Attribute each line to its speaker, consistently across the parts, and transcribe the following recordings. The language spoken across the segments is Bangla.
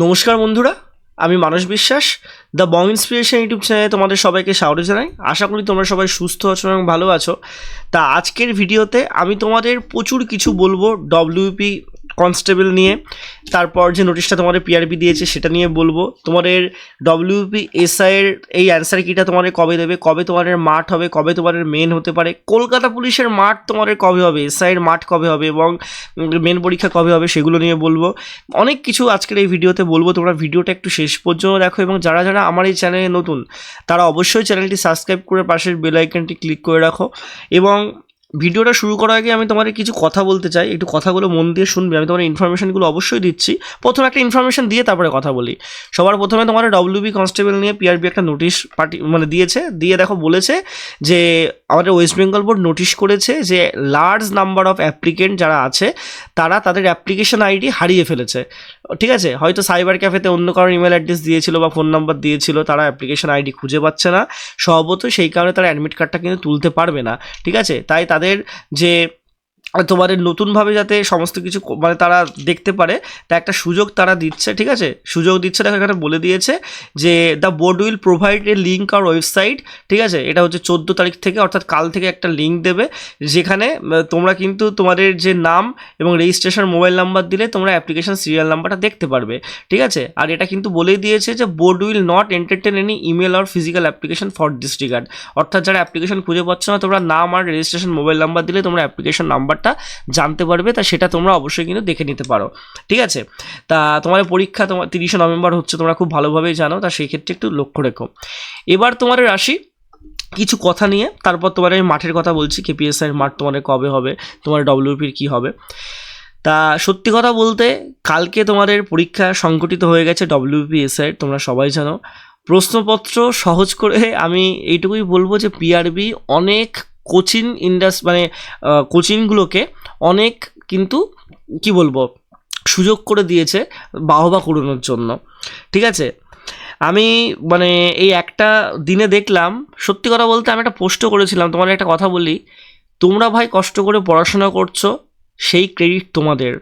Speaker 1: নমস্কার বন্ধুরা, আমি মানস বিশ্বাস, দ্য বং ইন্সপিরেশন ইউটিউব চ্যানেলে তোমাদের সবাইকে স্বাগত জানাই। আশা করি তোমরা সবাই সুস্থ আছো এবং ভালো আছো। তা আজকের ভিডিওতে আমি তোমাদের প্রচুর কিছু বলব ডব্লিউপি কনস্টেবল নিয়ে, তারপর যে নোটিশটা তোমাদের পিআরপি দিয়েছে সেটা নিয়ে বলব। তোমাদের ডব্লিউপি এসআইয়ের এই অ্যান্সার কিটা তোমাদের কবে দেবে? কবে তোমাদের মাঠ হবে? কবে তোমাদের মেন হতে পারে? কলকাতা পুলিশের মাঠ তোমাদের কবে হবে? এসআইয়ের মাঠ কবে হবে? এবং মেন পরীক্ষা কবে হবে সেগুলো নিয়ে বলব। অনেক কিছু আজকের এই ভিডিওতে বলব। তোমরা ভিডিওটা একটু শেষ পর্যন্ত দেখো এবং যারা যারা আমার এই চ্যানেলে নতুন, তারা অবশ্যই চ্যানেলটি সাবস্ক্রাইব করে পাশের বেল আইকনটি ক্লিক করে রাখো। এবং ভিডিওটা শুরু করার আগে আমি তোমাদের কিছু কথা বলতে চাই। একটু কথাগুলো মন দিয়ে শুনবে। আমি তোমার ইনফরমেশনগুলো অবশ্যই দিচ্ছি। প্রথমে একটা ইনফরমেশন দিয়ে তারপরে কথা বলি। সবার প্রথমে তোমার ডব্লিউবি কনস্টেবল নিয়ে পিআরবি একটা নোটিশ পার্টি মানে দিয়েছে। দিয়ে দেখো বলেছে যে, আমাদের ওয়েস্ট বেঙ্গল বোর্ড নোটিশ করেছে যে লার্জ নাম্বার অফ অ্যাপ্লিকেন্ট যারা আছে, তারা তাদের অ্যাপ্লিকেশন আইডি হারিয়ে ফেলেছে। ঠিক আছে, হয়তো সাইবার ক্যাফেতে অন্য কারোর ইমেল অ্যাড্রেস দিয়েছিল বা ফোন নাম্বার দিয়েছিল, তারা অ্যাপ্লিকেশন আইডি খুঁজে পাচ্ছে না। সম্ভবত সেই কারণে তারা অ্যাডমিট কার্ডটা কিন্তু তুলতে পারবে না। ঠিক আছে, তাই তাদের যে তোমাদের নতুনভাবে যাতে সমস্ত কিছু মানে তারা দেখতে পারে, তা একটা সুযোগ তারা দিচ্ছে, ঠিক আছে? সুযোগ দিচ্ছে, দেখো এখানে বলে দিয়েছে যে the board will provide a link or website ঠিক আছে? এটা হচ্ছে চোদ্দ তারিখ থেকে, অর্থাৎ কাল থেকে একটা লিঙ্ক দেবে, যেখানে তোমরা কিন্তু তোমাদের যে নাম এবং রেজিস্ট্রেশন মোবাইল নাম্বার দিলে তোমরা অ্যাপ্লিকেশন সিরিয়াল নাম্বারটা দেখতে পারবে, ঠিক আছে? আর এটা কিন্তু বলেই দিয়েছে যে board will not entertain any email or physical application for this অর্থাৎ যারা অ্যাপ্লিকেশন খুঁজে পাচ্ছ না, তোমরা নাম আর রেজিস্ট্রেশন মোবাইল নাম্বার দিলে তোমরা অ্যাপ্লিকেশন নাম্বারটা জানতে পারবে, তা সেটা তোমরা অবশ্যই কিন্তু দেখে নিতে পারো। ঠিক আছে? তা তোমাদের পরীক্ষা তোমার তিরিশে নভেম্বর হচ্ছে, তোমরা খুব ভালোভাবেই জানো, তা সেই ক্ষেত্রে একটু লক্ষ্য রেখো। এবার তোমাদের রাশি, কিছু কথা নিয়ে, তারপর তোমার আমি মাঠের কথা বলছি কেপিএসআই এর মাঠ তোমাদের কবে হবে, তোমার ডব্লিউপির কী হবে। তা সত্যি কথা বলতে, কালকে তোমাদের পরীক্ষা সংগঠিত হয়ে গেছে ডব্লিউপিএসআই তোমরা সবাই জানো। প্রশ্নপত্র সহজ করে আমি এইটুকুই বলব যে পিআরবি অনেক কোচিং ইন্ডাস মানে কোচিংগুলোকে অনেক কিন্তু, কি বলব, সুযোগ করে দিয়েছে বাহবা কুড়োনোর জন্য। ঠিক আছে? আমি মানে এই একটা দিনে দেখলাম, সত্যি কথা বলতে আমি একটা পোস্টও করেছিলাম তোমার একটা কথা বলি। তোমরা ভাই কষ্ট করে পড়াশোনা করছ, সেই ক্রেডিট তোমাদের।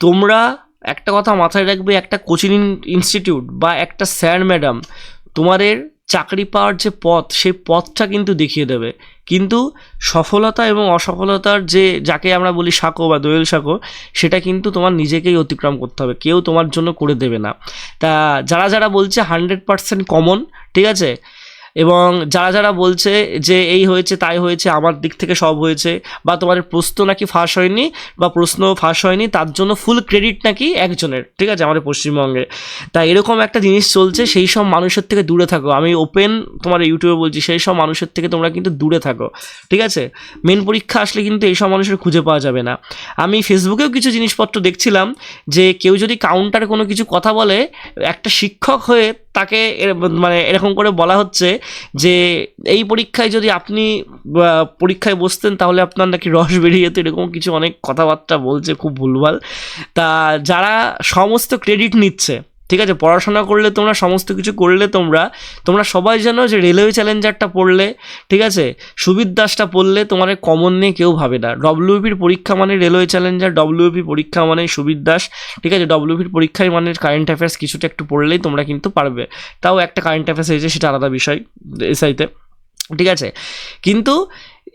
Speaker 1: তোমরা একটা কথা মাথায় রাখবে, একটা কোচিং ইনস্টিটিউট বা একটা স্যার ম্যাডাম তোমাদের চাকরি পাওয়ার যে পথ, সেই পথটা কিন্তু দেখিয়ে দেবে। কিন্তু সফলতা এবং অসফলতার যে, যাকে আমরা বলি সাঁকো বা দোয়েল সাঁকো, সেটা কিন্তু তোমার নিজেকেই অতিক্রম করতে হবে। কেউ তোমার জন্য করে দেবে না। তা যারা যারা বলছে হান্ড্রেড পারসেন্ট কমন ঠিক আছে? এবং যারা যারা বলছে যে এই হয়েছে, তাই হয়েছে, আমার দিক থেকে সব হয়েছে বা তোমার প্রশ্ন নাকি ফাঁস হয়নি বা প্রশ্ন ফাঁস হয়নি, তার জন্য ফুল ক্রেডিট নাকি একজনের, ঠিক আছে, আমাদের পশ্চিমবঙ্গে। তা এরকম একটা জিনিস চলছে, সেই সব মানুষের থেকে দূরে থাকো। আমি ওপেন তোমার ইউটিউবে বলছি, সেই সব মানুষের থেকে তোমরা কিন্তু দূরে থাকো, ঠিক আছে? মেন পরীক্ষা আসলে কিন্তু এই সব মানুষের খুঁজে পাওয়া যাবে না। আমি ফেসবুকেও কিছু জিনিসপত্র দেখছিলাম যে কেউ যদি কাউন্টারে কোনো কিছু কথা বলে, একটা শিক্ষক হয়ে তাকে মানে এরকম করে বলা হচ্ছে যে এই পরীক্ষায় যদি আপনি পরীক্ষায় বসতেন তাহলে আপনার নাকি রস বেরিয়ে যেত, এরকম কিছু অনেক কথাবার্তা বলছে খুব ভুলভাল। তা যারা সমস্ত ক্রেডিট নিচ্ছে ঠিক আছে, পড়াশোনা করলে তোমরা, সমস্ত কিছু করলে তোমরা তোমরা সবাই জানো যে রেলওয়ে চ্যালেঞ্জারটা পড়লে, ঠিক আছে, সুবির দাসটা পড়লে তোমার কমন নিয়ে কেউ ভাবে না। ডব্লিউপির পরীক্ষা মানে রেলওয়ে চ্যালেঞ্জার ডব্লিউপি পরীক্ষা মানে সুবির দাস, ঠিক আছে ডব্লিউপির পরীক্ষায় মানে কারেন্ট অ্যাফেয়ার্স কিছুটা একটু পড়লেই তোমরা কিন্তু পারবে। তাও একটা কারেন্ট অ্যাফেয়ার্স হয়েছে, সেটা আলাদা বিষয় এসআইতে ঠিক আছে। কিন্তু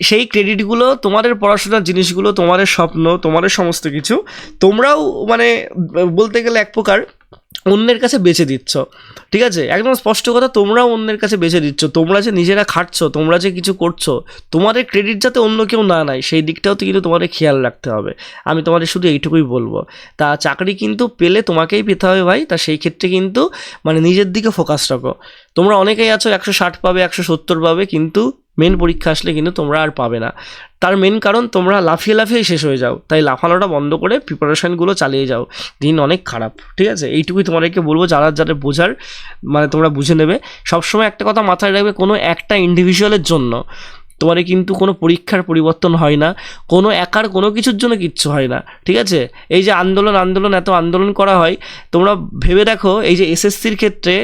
Speaker 1: সেই ক্রেডিটগুলো তোমাদের পড়াশোনার জিনিসগুলো, তোমাদের স্বপ্ন, তোমাদের সমস্ত কিছু, তোমরাও মানে বলতে গেলে এক প্রকার অন্যের কাছে বেচে দিচ্ছ। ঠিক আছে? একদম স্পষ্ট কথা, তোমরাও অন্যের কাছে বেচে দিচ্ছ। তোমরা যে নিজেরা খাটছো, তোমরা যে কিছু করছ, তোমাদের ক্রেডিট যাতে অন্য কেউ না নেয়, সেই দিকটাও তো কিন্তু তোমাদের খেয়াল রাখতে হবে। আমি তোমাদের শুধু এইটুকুই বলব। তা চাকরি কিন্তু পেলে তোমাকেই পেতে হবে ভাই। তা সেই ক্ষেত্রে কিন্তু মানে নিজের দিকে ফোকাস রাখো। তোমরা অনেকেই আছো, একশো ষাট পাবে, একশো সত্তর পাবে, কিন্তু মেন পরীক্ষা আসলে কিন্তু তোমরা আর পাবে না। তার মেন কারণ তোমরা লাফিয়ে লাফিয়ে শেষ হয়ে যাও। তাই লাফানোটা বন্ধ করে প্রিপারেশানগুলো চালিয়ে যাও। দিন অনেক খারাপ, ঠিক আছে? এইটুকুই তোমাদেরকে বলব যারা যাদের বোঝার মানে তোমরা বুঝে নেবে। সবসময় একটা কথা মাথায় রাখবে, কোনো একটা ইন্ডিভিজুয়ালের জন্য। তোমার কিন্তু কোনো পরীক্ষার পরিবর্তন হয় না। কোনো একার কোনো কিছুর জন্য কিচ্ছু হয় না, ঠিক আছে? এই যে আন্দোলন আন্দোলন, এত আন্দোলন করা হয়। তোমরা ভেবে দেখো, এই যে এসএসসির ক্ষেত্রে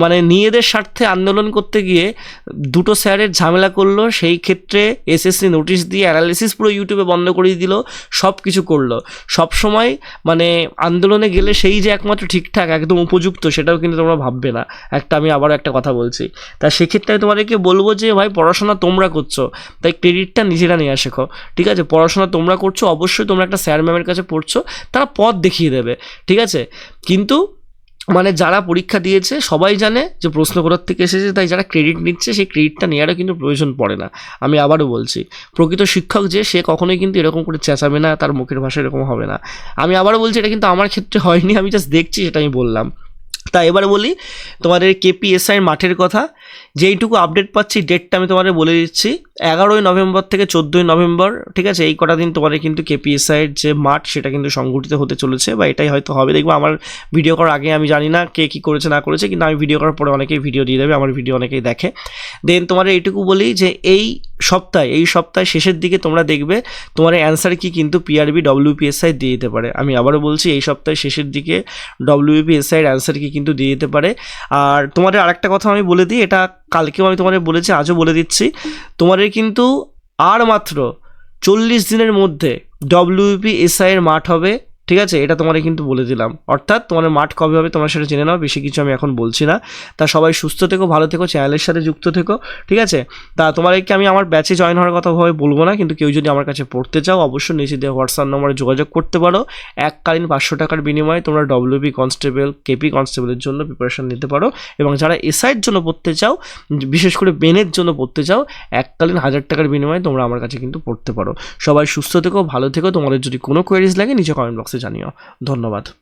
Speaker 1: মানে নিজেদের স্বার্থে আন্দোলন করতে গিয়ে দুটো স্যারের ঝামেলা করল, সেই ক্ষেত্রে এসএসসি নোটিশ দিয়ে অ্যানালিসিস পুরো ইউটিউবে বন্ধ করিয়ে দিল সব কিছু করল। সব সময় মানে আন্দোলনে গেলে সেই যে একমাত্র ঠিকঠাক, একদম উপযুক্ত, সেটাও কিন্তু তোমরা ভাববে না। একটা আমি আবারও একটা কথা বলছি। তা সেক্ষেত্রে আমি তোমাদেরকে বলব যে, ভাই, পড়াশোনা তোমরা করছ, তাই ক্রেডিটটা নিজেরা নিয়ে শেখো ঠিক আছে? পড়াশোনা তোমরা করছ, অবশ্যই তোমরা একটা স্যার ম্যামের কাছে পড়ছো, তারা পথ দেখিয়ে দেবে। ঠিক আছে? কিন্তু মানে যারা পরীক্ষা দিয়েছে, সবাই জানে যে প্রশ্ন করার থেকে এসেছে, তাই যারা ক্রেডিট নিচ্ছে, সেই ক্রেডিটটা নেওয়ারও কিন্তু প্রয়োজন পড়ে না। আমি আবারও বলছি, প্রকৃত শিক্ষক যে, সে কখনোই কিন্তু এরকম করে চেঁচাবে না, তার মুখের ভাষা এরকম হবে না। আমি আবারও বলছি, এটা কিন্তু আমার ক্ষেত্রে হয়নি, আমি জাস্ট দেখছি, সেটা আমি বললাম। তা এবার বলি, তোমাদের কেপিএসআই মাঠের কথা। যেইটুকু আপডেট পাচ্ছি ডেটটা আমি তোমাদের বলে দিচ্ছি। এগারোই নভেম্বর থেকে চোদ্দোই নভেম্বর, ঠিক আছে? এই কটা দিন তোমাদের কিন্তু কেপিএসআইয়ের যে মাঠ, সেটা কিন্তু সংগঠিত হতে চলেছে বা এটাই হয়তো হবে। দেখব আমার ভিডিও করার আগে আমি জানি না কে কী করেছে, না করেছে, কিন্তু আমি ভিডিও করার পরে অনেকেই ভিডিও দিয়ে দেবে, আমার ভিডিও অনেকেই দেখে। দেন তোমাদের এইটুকু বলি যে এই সপ্তাহে এই সপ্তাহে শেষের দিকে তোমরা দেখবে তোমার অ্যান্সার কি কিন্তু পিআরবি ডব্লিউপিএসআই দিয়ে দিতে পারে। আমি আবারও বলছি, এই সপ্তাহে শেষের দিকে ডব্লিউপিএসআইয়ের অ্যান্সার কি কিন্তু দিয়ে দিতে পারে। আর তোমাদের আরেকটা কথা আমি বলে দিই, এটা কালকেও আমি তোমাদের বলেছি, আজও বলে দিচ্ছি। তোমাদের কিন্তু আর মাত্র চল্লিশ দিনের মধ্যে ডব্লিউপি এসআইয়ের মাঠ হবে। ঠিক আছে? এটা তোমাদের কিন্তু বলে দিলাম। অর্থাৎ তোমার মাঠ কবে হবে তোমরা সেটা জেনে নাও, বেশি কিছু আমি এখন বলছি না। তা সবাই সুস্থ থেকো, ভালো থেকো, চ্যানেলের সাথে যুক্ত থেকো, ঠিক আছে? তা তোমাদেরকে আমি আমার ব্যাচে জয়েন হওয়ার কথা ভাবে বলব না, কিন্তু কেউ যদি আমার কাছে পড়তে চাও, অবশ্যই নিচে দিয়ে হোয়াটসঅ্যাপ নম্বরে যোগাযোগ করতে পারো। এককালীন পাঁচশো টাকার বিনিময়ে তোমরা ডব্লিউবি কনস্টেবল কেপি কনস্টেবলের জন্য প্রিপারেশন নিতে পারো। এবং যারা এসআইয়ের জন্য পড়তে চাও, বিশেষ করে বেনের জন্য পড়তে চাও, এককালীন হাজার টাকার বিনিময়ে তোমরা আমার কাছে কিন্তু পড়তে পারো। সবাই সুস্থ থেকো, ভালো থেকো। তোমাদের যদি কোনো কোয়ারিজ লাগে, নিচে কমেন্ট বক্সে জানিও। ধন্যবাদ।